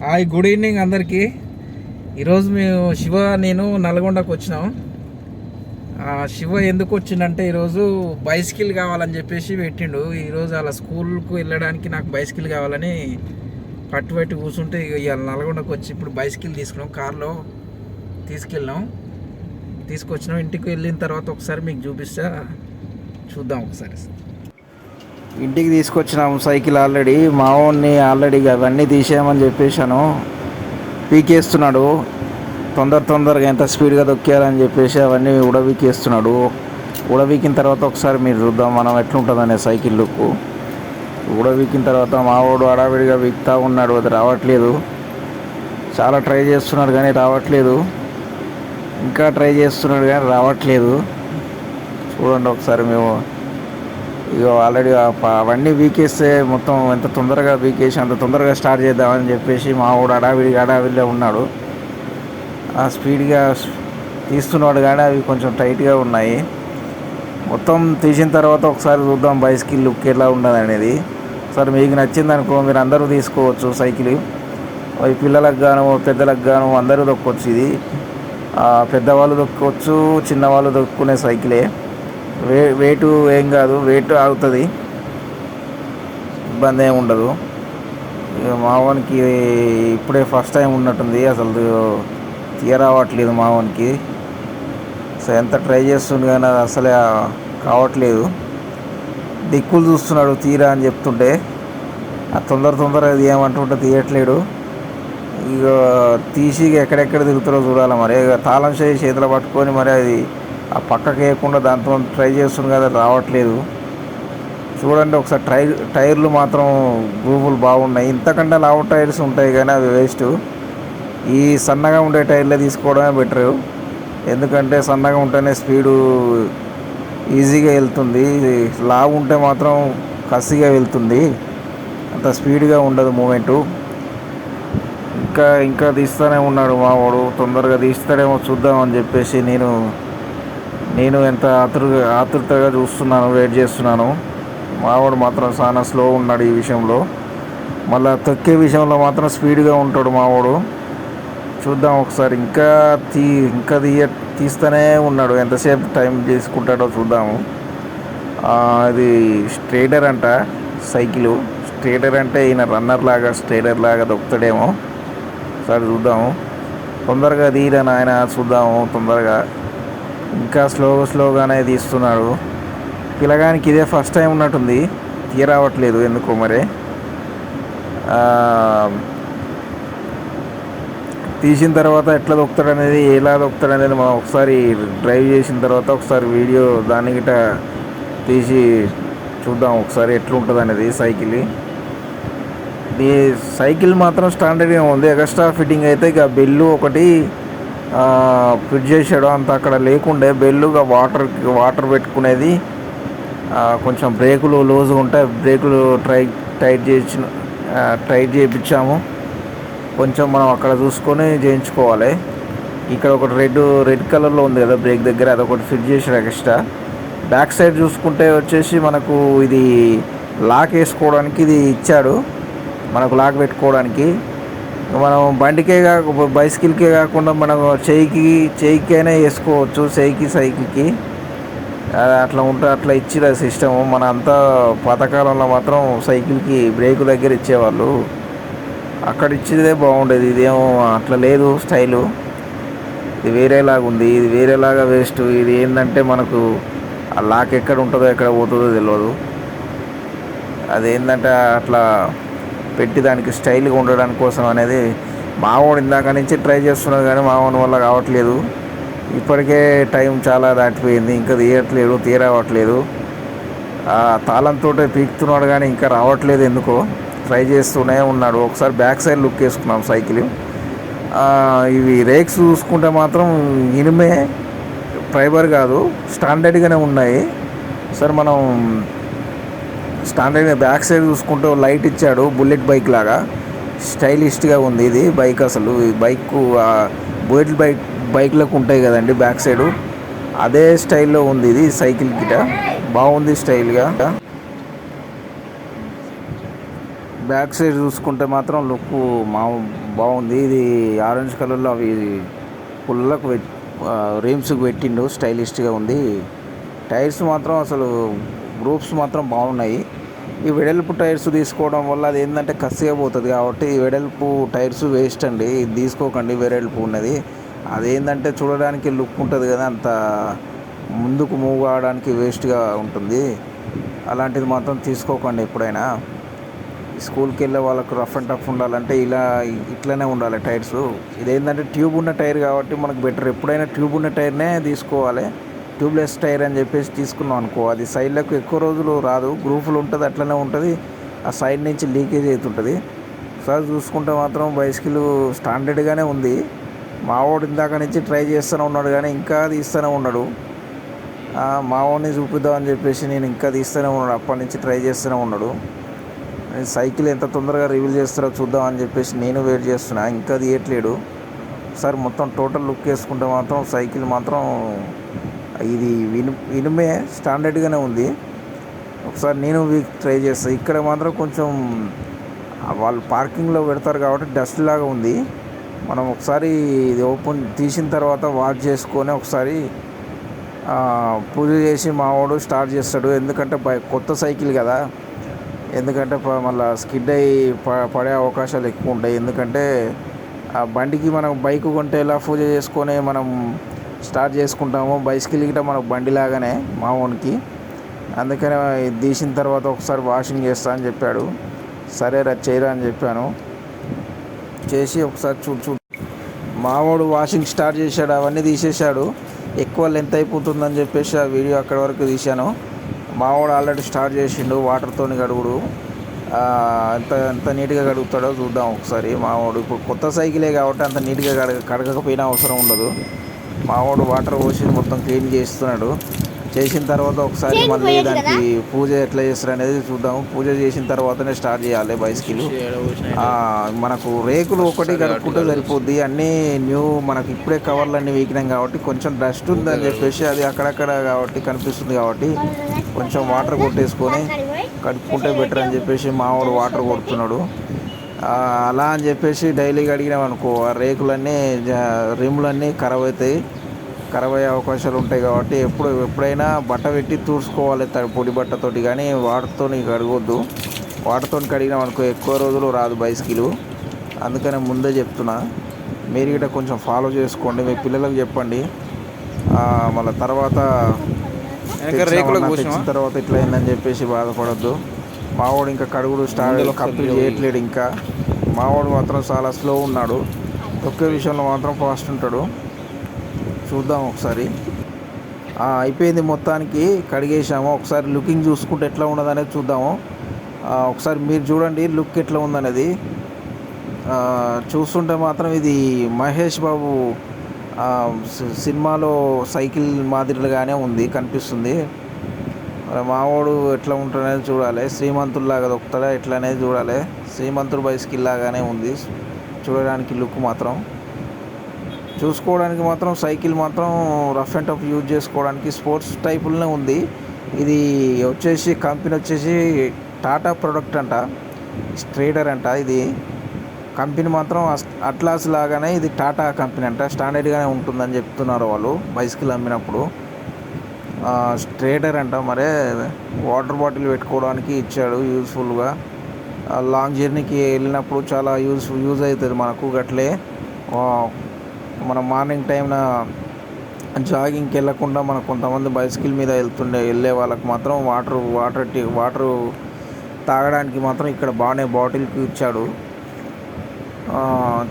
Hi good evening అందరికీ. ఈరోజు మేము శివ నేను నల్గొండకు వచ్చినాం. శివ ఎందుకు వచ్చిందంటే ఈరోజు బైసికిల్ కావాలని చెప్పేసి పెట్టిండు. ఈరోజు అలా స్కూల్కు వెళ్ళడానికి నాకు బైసికిల్ కావాలని పట్టుబట్టి కూర్చుంటే ఇవాళ నల్గొండకు వచ్చి ఇప్పుడు బైసికిల్ తీసుకున్నాం కార్లో తీసుకెళ్ళాం తీసుకొచ్చినాం ఇంటికి వెళ్ళిన తర్వాత ఒకసారి మీకు చూపిస్తా చూద్దాం ఒకసారి. ఇంటికి తీసుకొచ్చినాము సైకిల్ ఆల్రెడీ. మావోడిని ఆల్రెడీ అవన్నీ తీసేయమని చెప్పేశాను. పీకేస్తున్నాడు. తొందర తొందరగా ఎంత స్పీడ్గా దొక్కారని చెప్పేసి అవన్నీ ఉడవీకేస్తున్నాడు. ఉడవీకిన తర్వాత ఒకసారి మీరు చూద్దాం మనం ఎట్లుంటుందనే సైకిల్ లుక్ ఉడవీకిన తర్వాత మావోడు అడావిడిగా వీక్తా ఉన్నాడు. అది రావట్లేదు. చాలా ట్రై చేస్తున్నాడు కానీ రావట్లేదు. ఇంకా ట్రై చేస్తున్నాడు కానీ రావట్లేదు. చూడండి ఒకసారి మేము ఇక ఆల్రెడీ అవన్నీ వీకేస్తే మొత్తం ఎంత తొందరగా వీకేసి అంత తొందరగా స్టార్ట్ చేద్దామని చెప్పేసి మా వాడు అడావిడి అడావిడిలో ఉన్నాడు. ఆ స్పీడ్గా తీస్తున్నాడు కానీ అవి కొంచెం టైట్గా ఉన్నాయి. మొత్తం తీసిన తర్వాత ఒకసారి చూద్దాం బైసికిల్ లుక్ ఎలా ఉండదు అనేది. సరే మీకు నచ్చింది అనుకో మీరు అందరూ తీసుకోవచ్చు సైకిల్. అవి పిల్లలకు గాను పెద్దలకు గాను అందరూ దొక్కొచ్చు ఇది. పెద్దవాళ్ళు దొక్కొచ్చు చిన్నవాళ్ళు దొక్కునే సైకిలే. వే వెయిట్ ఏం కాదు వెయిట్ ఆగుతుంది. ఇబ్బంది ఏమి ఉండదు. ఇక మావానికి ఇప్పుడే ఫస్ట్ టైం ఉన్నట్టుంది అసలు తీయరావట్లేదు మావానికి సో ఎంత ట్రై చేస్తుండే కానీ అది అసలే కావట్లేదు. దిక్కులు చూస్తున్నాడు తీరా అని చెప్తుంటే ఆ తొందర తొందరగా అది ఏమంటుంటే తీయట్లేడు. ఇక తీసి ఎక్కడెక్కడ తిరుగుతారో చూడాలి మరి. ఇక తాళం చేయి చేతిలో పట్టుకొని మరి అది ఆ పక్కకి వేయకుండా దాంతో ట్రై చేస్తుంది కదా రావట్లేదు. చూడండి ఒకసారి టై టైర్లు మాత్రం గ్రూపులు బాగున్నాయి. ఇంతకంటే లావు టైర్స్ ఉంటాయి కానీ అవి వేస్ట్. ఈ సన్నగా ఉండే టైర్లే తీసుకోవడమే బెటర్. ఎందుకంటే సన్నగా ఉంటేనే స్పీడు ఈజీగా వెళ్తుంది. లావు ఉంటే మాత్రం కసిగా వెళ్తుంది. అంత స్పీడ్గా ఉండదు మూమెంటు. ఇంకా ఇంకా తీస్తూనే ఉన్నాడు మావాడు. తొందరగా తీస్తాడేమో చూద్దామని చెప్పేసి నేను నేను ఎంత ఆతురుగా ఆతృతగా చూస్తున్నాను వెయిట్ చేస్తున్నాను మావాడు మాత్రం చాలా స్లో ఉన్నాడు ఈ విషయంలో. మళ్ళా తొక్కే విషయంలో మాత్రం స్పీడ్గా ఉంటాడు మావాడు. చూద్దాం ఒకసారి ఇంకా తీ ఇంకా తీయ తీస్తూనే ఉన్నాడు. ఎంతసేపు టైం తీసుకుంటాడో చూద్దాము. అది ఇది స్ట్రేటర్ అంట సైకిలు. స్ట్రేటర్ అంటే ఈయన రన్నర్ లాగా స్ట్రేటర్ లాగా దొక్కుతాడేమో. సరే చూద్దాము. తొందరగా తీరా నాయన చూద్దాము తొందరగా. ఇంకా స్లో స్లోగానే తీస్తున్నాడు. పిల్లగానికి ఇదే ఫస్ట్ టైం ఉన్నట్టుంది. తీరావట్లేదు ఎందుకో మరి. తీసిన తర్వాత ఎట్లా దొక్కుతాడనేది ఎలా దొక్కుతాడనేది మనం ఒకసారి డ్రైవ్ చేసిన తర్వాత ఒకసారి వీడియో దాన్ని గిట్ట తీసి చూద్దాం. ఒకసారి ఎట్లుంటుంది అనేది సైకిల్. ఈ సైకిల్ మాత్రం స్టాండర్డ్గా ఉంది. ఎక్స్ట్రా ఫిట్టింగ్ అయితే ఇక బెల్లు ఒకటి ఫిట్ చేసాడు అంత అక్కడ లేకుండే బెల్లుగా వాటర్ వాటర్ పెట్టుకునేది. కొంచెం బ్రేకులు లూజ్గా ఉంటాయి బ్రేకులు ట్రై టైట్ చేసిన టైట్ చేయించాము. కొంచెం మనం అక్కడ చూసుకొని చేయించుకోవాలి. ఇక్కడ ఒకటి రెడ్ రెడ్ కలర్లో ఉంది కదా బ్రేక్ దగ్గర అదొకటి ఫిట్ చేసాడు ఎక్స్ట్రా. బ్యాక్ సైడ్ చూసుకుంటే వచ్చేసి మనకు ఇది లాక్ వేసుకోవడానికి ఇది ఇచ్చాడు. మనకు లాక్ పెట్టుకోవడానికి. మనం బండికే కాక బైసికల్కే కాకుండా మనం చేయికి అయినా వేసుకోవచ్చు చేయికి సైకిల్కి. అట్లా ఉంటే అట్లా ఇచ్చిన సిస్టము. మన అంతా పాతకాలంలో మాత్రం సైకిల్కి బ్రేక్ దగ్గర ఇచ్చేవాళ్ళు. అక్కడ ఇచ్చేదే బాగుండేది. ఇదేమో అట్లా లేదు స్టైలు. ఇది వేరేలాగా ఉంది. ఇది వేరేలాగా వేస్ట్. ఇది ఏంటంటే మనకు ఆ లాక్ ఎక్కడ ఉంటుందో ఎక్కడ పోతుందో తెలియదు అదేంటంటే అట్లా పెట్టి దానికి స్టైల్గా ఉండడానికి కోసం అనేది మావోడు ఇందాక నుంచి ట్రై చేస్తున్నాడు కానీ మావోని వల్ల కావట్లేదు. ఇప్పటికే టైం చాలా దాటిపోయింది. ఇంకా తీయట్లేదు తీరావట్లేదు ఆ తాళంతో పీకుతున్నాడు కానీ ఇంకా రావట్లేదు ఎందుకో. ట్రై చేస్తూనే ఉన్నాడు. ఒకసారి బ్యాక్ సైడ్ లుక్ వేసుకున్నాం సైకిల్. ఇవి రేక్స్ చూసుకుంటే మాత్రం ఇనుమే ఫైబర్ కాదు స్టాండర్డ్గానే ఉన్నాయి. సరే మనం స్టాండర్డ్ బ్యాక్ సైడ్ చూసుకుంటే లైట్ ఇచ్చాడు బుల్లెట్ బైక్ లాగా. స్టైలిష్గా ఉంది ఇది బైక్ అసలు. ఈ బైక్ బుల్లెట్ బైక్ బైక్లకు ఉంటాయి కదండి బ్యాక్ సైడ్. అదే స్టైల్లో ఉంది ఇది సైకిల్ కిట. బాగుంది స్టైల్గా. బ్యాక్ సైడ్ చూసుకుంటే మాత్రం లుక్ మా బాగుంది. ఇది ఆరెంజ్ కలర్లో అవి పుల్లకు రీమ్స్కి పెట్టిండు స్టైలిష్గా ఉంది. టైర్స్ మాత్రం అసలు గ్రూప్స్ మాత్రం బాగున్నాయి. ఈ వెడల్పు టైర్స్ తీసుకోవడం వల్ల అది ఏంటంటే కసిగా పోతుంది కాబట్టి ఈ వెడల్పు టైర్స్ వేస్ట్ అండి. ఇది తీసుకోకండి వెడల్పు ఉన్నది. అదేంటంటే చూడడానికి లుక్ ఉంటుంది కదా అంత ముందుకు మూవ్ కావడానికి వేస్ట్గా ఉంటుంది. అలాంటిది మాత్రం తీసుకోకండి ఎప్పుడైనా. స్కూల్కి వెళ్ళే వాళ్ళకు రఫ్ అండ్ టఫ్ ఉండాలంటే ఇలా ఇట్లనే ఉండాలి టైర్స్. ఇదేంటంటే ట్యూబ్ ఉన్న టైర్ కాబట్టి మనకు బెటర్. ఎప్పుడైనా ట్యూబ్ ఉన్న టైర్నే తీసుకోవాలి. ట్యూబ్లెస్ టైర్ అని చెప్పేసి తీసుకున్నాం అనుకో. అది సైడ్లకు ఎక్కువ రోజులు రాదు. గ్రూపులు ఉంటుంది అట్లనే ఉంటుంది. ఆ సైడ్ నుంచి లీకేజ్ అవుతుంటుంది. సార్ చూసుకుంటే మాత్రం బైసికల్ స్టాండర్డ్గానే ఉంది. మావాడు ఇందాక నుంచి ట్రై చేస్తూనే ఉన్నాడు కానీ ఇంకా తీస్తూనే ఉన్నాడు. ఆ, మావాడిని చూపిద్దామని చెప్పేసి నేను ఇంకా తీస్తూనే ఉన్నాడు. అప్పటి నుంచి ట్రై చేస్తూనే ఉన్నాడు. సైకిల్ ఎంత తొందరగా రివీల్ చేస్తారో చూద్దామని చెప్పేసి నేను వెయిట్ చేస్తున్నా. ఇంకా తీయట్లేడు. సార్ మొత్తం టోటల్ లుక్ వేసుకుంటే మాత్రం సైకిల్ మాత్రం ఇది విను ఇనుమే స్టాండర్డ్గానే ఉంది. ఒకసారి నేను ట్రై చేస్తాను ఇక్కడ మాత్రం కొంచెం వాళ్ళు పార్కింగ్లో పెడతారు కాబట్టి డస్ట్ లాగా ఉంది. మనం ఒకసారి ఇది ఓపెన్ తీసిన తర్వాత వాష్ చేసుకొని ఒకసారి పూజ చేసి మావాడు స్టార్ట్ చేస్తాడు. ఎందుకంటే బై కొత్త సైకిల్ కదా. ఎందుకంటే ప- మళ్ళా స్కిడ్ అయ్యి పడే అవకాశాలు ఎక్కువ ఉంటాయి. ఎందుకంటే ఆ బండికి మనం బైక్ కొంటే ఎలా పూజ చేసుకొని మనం స్టార్ట్ చేసుకుంటాము. బైసికల్ గిట్ట మనకు బండి లాగానే మామూనికి అందుకనే తీసిన తర్వాత ఒకసారి వాషింగ్ చేస్తా అని చెప్పాడు. సరే రా చేయరా అని చెప్పాను. చేసి ఒకసారి చూడు చూ మావాడు వాషింగ్ స్టార్ట్ చేశాడు అవన్నీ తీసేశాడు. ఎక్కువ లెంత్ అయిపోతుందని చెప్పేసి ఆ వీడియో అక్కడి వరకు తీశాను. మావాడు ఆల్రెడీ స్టార్ట్ చేసిండు వాటర్తోని గడుగుడు ఎంత ఎంత నీట్గా కడుగుతాడో చూద్దాం ఒకసారి మామూడు ఇప్పుడు కొత్త సైకిలే కాబట్టి అంత నీట్గా కడగ కడగకపోయినా అవసరం ఉండదు. మావాడు వాటర్ పోసి మొత్తం క్లీన్ చేస్తున్నాడు. చేసిన తర్వాత ఒకసారి మళ్ళీ దానికి పూజ ఎట్లా చేస్తారు అనేది చూద్దాం పూజ చేసిన తర్వాతనే స్టార్ట్ చేయాలి బైసికిల్. ఆ, మనకు రేకులు ఒకటి కడుక్కుంటే సరిపోద్ది. అన్నీ న్యూ మనకి ఇప్పుడే కవర్లు అన్నీ వీకినాం కాబట్టి కొంచెం డస్ట్ ఉందని చెప్పేసి అది అక్కడక్కడ కాబట్టి కనిపిస్తుంది కాబట్టి కొంచెం వాటర్ కొట్టేసుకొని కడుక్కుంటే బెటర్ అని చెప్పేసి మావాడు వాటర్ కొడుతున్నాడు. అలా అని చెప్పేసి డైలీ కడిగినాం అనుకో ఆ రేకులన్నీ రిమ్లన్నీ ఖరాబ్ అవుతాయి. ఖరాబ్ అయ్యే అవకాశాలు ఉంటాయి కాబట్టి ఎప్పుడు ఎప్పుడైనా బట్ట పెట్టి తూడ్చుకోవాలి పొడి బట్టతోటి. కానీ వాటర్తో కడగొద్దు వాటర్తో కడిగినాం అనుకో ఎక్కువ రోజులు రాదు బైసికిలు. అందుకనే ముందే చెప్తున్నా. మీరు కూడా కొంచెం ఫాలో చేసుకోండి. మీ పిల్లలకు చెప్పండి. మళ్ళీ తర్వాత తర్వాత ఇట్లా అయిందని చెప్పేసి బాధపడద్దు. మావాడు ఇంకా కడుగుడు స్టార్ట్ కంప్లీట్. చేయట్లేడు ఇంకా. మావాడు మాత్రం చాలా స్లో ఉన్నాడు. తొక్కే విషయంలో మాత్రం ఫాస్ట్ ఉంటాడు. చూద్దాం ఒకసారి. అయిపోయింది మొత్తానికి. కడిగేసాము ఒకసారి లుకింగ్ చూసుకుంటే ఎట్లా ఉన్నదనేది చూద్దాము. ఒకసారి మీరు చూడండి లుక్ ఎట్లా ఉందనేది. చూస్తుంటే మాత్రం ఇది మహేష్ బాబు సినిమాలో సైకిల్ మాదిరిగానే ఉంది కనిపిస్తుంది. మరి మావాడు ఎట్లా ఉంటాడనేది చూడాలి. శ్రీమంతుల్లాగా దొక్కుతాడా ఎట్లా అనేది చూడాలి. శ్రీమంతుడు బైస్కిల్ లాగానే ఉంది. చూడడానికి లుక్ మాత్రం. చూసుకోవడానికి మాత్రం సైకిల్ మాత్రం రఫ్ అండ్ టఫ్ యూజ్ చేసుకోవడానికి స్పోర్ట్స్ టైపులోనే ఉంది. ఇది వచ్చేసి కంపెనీ వచ్చేసి టాటా ప్రొడక్ట్ అంట. స్ట్రేడర్ అంట ఇది. కంపెనీ మాత్రం అట్లాస్ లాగానే ఇది టాటా కంపెనీ అంట. స్టాండర్డ్గానే ఉంటుందని చెప్తున్నారు వాళ్ళు బైసికల్ అమ్మినప్పుడు. స్ట్రేటర్ అంట మరే వాటర్ బాటిల్ పెట్టుకోవడానికి ఇచ్చాడు యూస్ఫుల్గా. లాంగ్ జర్నీకి వెళ్ళినప్పుడు చాలా యూజ్ యూజ్ అవుతుంది మనకు గట్లే. మనం మార్నింగ్ టైంన జాగింగ్కి వెళ్ళకుండా మన కొంతమంది బైసికల్ మీద వెళ్తుండే వెళ్ళే వాళ్ళకి మాత్రం వాటర్ వాటర్ వాటర్ తాగడానికి మాత్రం ఇక్కడ బాగానే బాటిల్కి ఇచ్చాడు.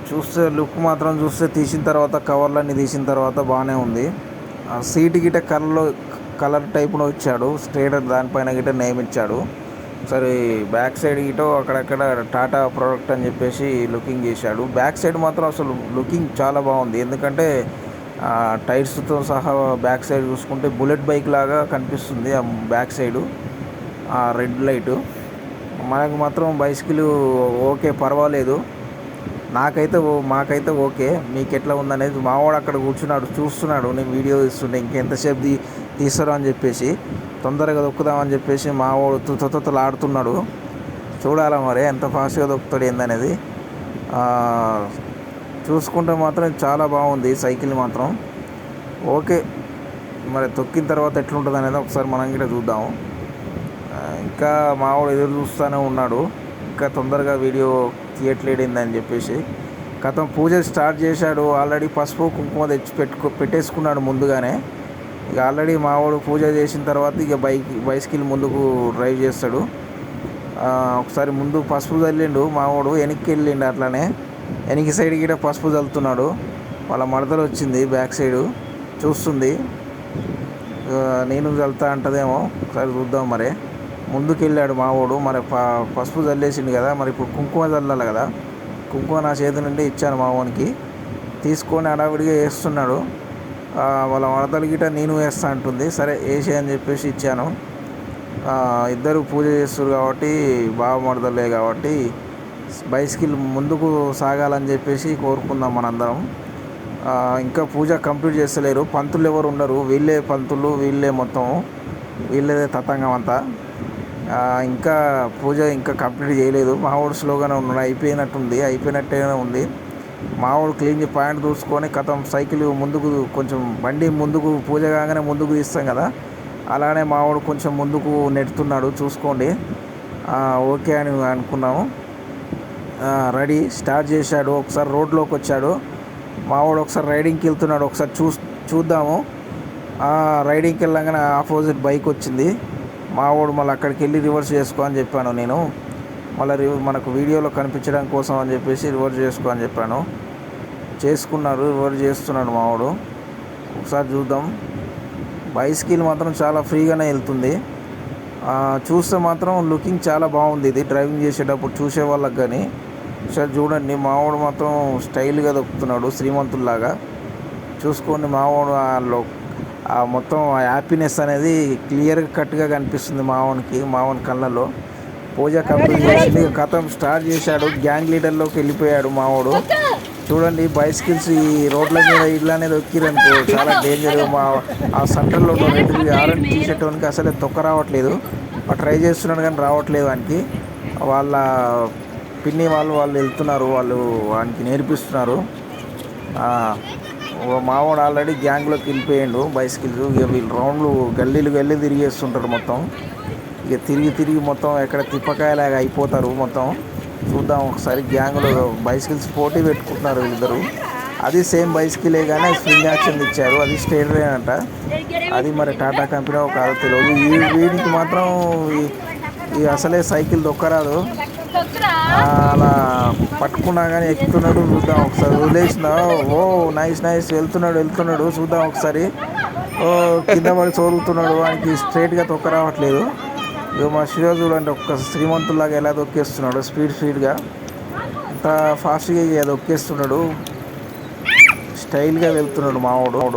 చూస్తే లుక్ మాత్రం చూస్తే తీసిన తర్వాత కవర్లన్నీ తీసిన తర్వాత బాగానే ఉంది. ఆ సీట్ గిట కలర్లో కలర్ టైప్లో ఇచ్చాడు స్ట్రేటర్ దానిపైన గిట నేమ్ ఇచ్చాడు. సరే బ్యాక్ సైడ్ గిటో అక్కడక్కడ టాటా ప్రోడక్ట్ అని చెప్పేసి లుకింగ్ చేశాడు. బ్యాక్ సైడ్ మాత్రం అసలు లుకింగ్ చాలా బాగుంది. ఎందుకంటే టైర్స్తో సహా బ్యాక్ సైడ్ చూసుకుంటే బుల్లెట్ బైక్ లాగా కనిపిస్తుంది ఆ బ్యాక్ సైడు ఆ రెడ్ లైటు. మనకు మాత్రం బైసికల్ ఓకే పర్వాలేదు. నాకైతే మాకైతే ఓకే. మీకు ఎట్లా ఉందనేది మావాడు అక్కడ కూర్చున్నాడు చూస్తున్నాడు. నేను వీడియో ఇస్తుండే ఇంకెంతసేపు తీ అని చెప్పేసి తొందరగా దొక్కుదామని చెప్పేసి మావాడు తుతతుతలు ఆడుతున్నాడు చూడాలి మరి ఎంత ఫాస్ట్గా దొక్కుతాడు ఏందనేది. చూసుకుంటే మాత్రం చాలా బాగుంది సైకిల్ మాత్రం. ఓకే మరి తొక్కిన తర్వాత ఎట్లుంటుంది అనేది ఒకసారి మనం కూడా చూద్దాము ఇంకా మావాడు ఎదురు చూస్తూనే ఉన్నాడు. ఇంకా తొందరగా వీడియో తీయట్లేడిందని చెప్పేసి. గతం పూజ స్టార్ట్ చేశాడు. ఆల్రెడీ పసుపు కుంకుమ తెచ్చి పెట్టుకో పెట్టేసుకున్నాడు ముందుగానే. ఇక ఆల్రెడీ మావాడు పూజ చేసిన తర్వాత ఇక బైక్ బైసికిల్ ముందుకు డ్రైవ్ చేస్తాడు. ఒకసారి ముందు పసుపు చల్లిండు మావాడు వెనక్కి వెళ్ళిండు అట్లానే. వెనక్కి సైడ్ కూడా పసుపు చల్లుతున్నాడు వాళ్ళ మడతలు వచ్చింది బ్యాక్ సైడు చూస్తుంది. నేను చల్లుతా అంటదేమో ఒకసారి చూద్దాం మరి. ముందుకు వెళ్ళాడు మావోడు మరి ప పసుపు చల్లేసిండు కదా మరి ఇప్పుడు కుంకుమ చల్లాలి కదా. కుంకుమ నా చేతి నుండి ఇచ్చాను మావోనికి తీసుకొని హడావిడిగా వేస్తున్నాడు. వాళ్ళ మడతలు గిట్ట నేను వేస్తా అంటుంది. సరే వేసే అని చెప్పేసి ఇచ్చాను. ఇద్దరు పూజ చేస్తారు కాబట్టి బావ మడతలే కాబట్టి బైసికిల్ ముందుకు సాగాలని చెప్పేసి కోరుకుందాం మనందరం. ఇంకా పూజ కంప్లీట్ చేస్తలేరు. పంతులు ఎవరు ఉండరు. వీళ్ళే పంతులు వీళ్ళే మొత్తం వీళ్ళే తతంగం అంతా. ఇంకా పూజ ఇంకా కంప్లీట్ చేయలేదు. మా ఊరు స్లోగానే ఉన్నాడు అయిపోయినట్టుంది. అయిపోయినట్టే ఉంది. మావాడు క్లీన్ పాయింట్ చూసుకొని కథం సైకిల్ ముందుకు కొంచెం బండి ముందుకు పూజ కాగానే ముందుకు తీస్తాం కదా. అలానే మావాడు కొంచెం ముందుకు నెడుతున్నాడు చూసుకోండి. ఓకే అని అనుకున్నాము. రెడీ స్టార్ట్ చేశాడు. ఒకసారి రోడ్లోకి వచ్చాడు. మావాడు ఒకసారి రైడింగ్కి వెళ్తున్నాడు. ఒకసారి చూ చూద్దాము. రైడింగ్కి వెళ్ళగానే ఆపోజిట్ బైక్ వచ్చింది. మావాడు మళ్ళీ అక్కడికి వెళ్ళి రివర్స్ చేసుకో అని చెప్పాను నేను. మళ్ళీ మనకు వీడియోలో కనిపించడం కోసం అని చెప్పేసి రివర్స్ చేసుకో అని చెప్పాను. చేసుకున్నారు రివర్స్ చేస్తున్నాడు మావాడు ఒకసారి చూద్దాం. బైసికిల్ మాత్రం చాలా ఫ్రీగానే వెళ్తుంది. చూస్తే మాత్రం లుకింగ్ చాలా బాగుంది. ఇది డ్రైవింగ్ చేసేటప్పుడు చూసే వాళ్ళకి కానీ. ఒకసారి చూడండి. మావాడు మాత్రం స్టైల్గా దొక్కుతున్నాడు. శ్రీమంతుల్లాగా. చూసుకోండి మావాడు ఆ మొత్తం ఆ హ్యాపీనెస్ అనేది క్లియర్గా కట్గా కనిపిస్తుంది మావానికి మావన్ కళ్ళలో పూజ కంప్లీట్ చేసింది కథం స్టార్ట్ చేశాడు. గ్యాంగ్ లీడర్లోకి వెళ్ళిపోయాడు మావాడు చూడండి బైసికల్స్ ఈ రోడ్ల మీద ఇట్లానే దొక్కిరనుకో చాలా డేంజర్ మా ఆ సెంటర్లో రెండు ఆరెంజ్ టీ షర్ట్ వానికి అసలే తొక్క రావట్లేదు. ట్రై చేస్తున్నాడు కానీ రావట్లేదు వానికి. వాళ్ళ పిన్ని వాళ్ళు వాళ్ళు వెళ్తున్నారు. వాళ్ళు వానికి నేర్పిస్తున్నారు. మావాడు ఆల్రెడీ గ్యాంగ్లోకి వెళ్ళిపోయాడు. బైసికల్స్ వీళ్ళు రౌండ్లు గల్లీలు గల్లీ తిరిగేస్తుంటారు మొత్తం. ఇక తిరిగి తిరిగి మొత్తం ఎక్కడ తిప్పకాయలాగా అయిపోతారు మొత్తం. చూద్దాం ఒకసారి గ్యాంగ్లో బైసికల్స్ పోటీ పెట్టుకుంటున్నారు వీళ్ళిద్దరు. అది సేమ్ బైసికలే కానీ స్ప్రింగ్ యాక్షన్ ఇచ్చారు. అది స్టేట్ రైన్ అంట. అది మరి టాటా కంపెనీ కాదు తెలియదు. ఈ వీడికి మాత్రం ఈ- అసలే సైకిల్ దొక్కరాదు. అలా పట్టుకున్నా కానీ ఎక్కుతున్నాడు చూద్దాం ఒకసారి. వదిలేసిన ఓ నైస్ నైస్. వెళ్తున్నాడు వెళ్తున్నాడు. చూద్దాం ఒకసారి. ఓ కింద పడి చోరుగుతున్నాడు వానికి స్ట్రైట్గా తొక్క రావట్లేదు ఇక మా శివ చూడండి ఒక్క శ్రీమంతుల్లాగా ఎలా దొక్కేస్తున్నాడు స్పీడ్ స్పీడ్గా. అంత ఫాస్ట్గా ఇక దొక్కేస్తున్నాడు స్టైల్గా వెళ్తున్నాడు మావాడు.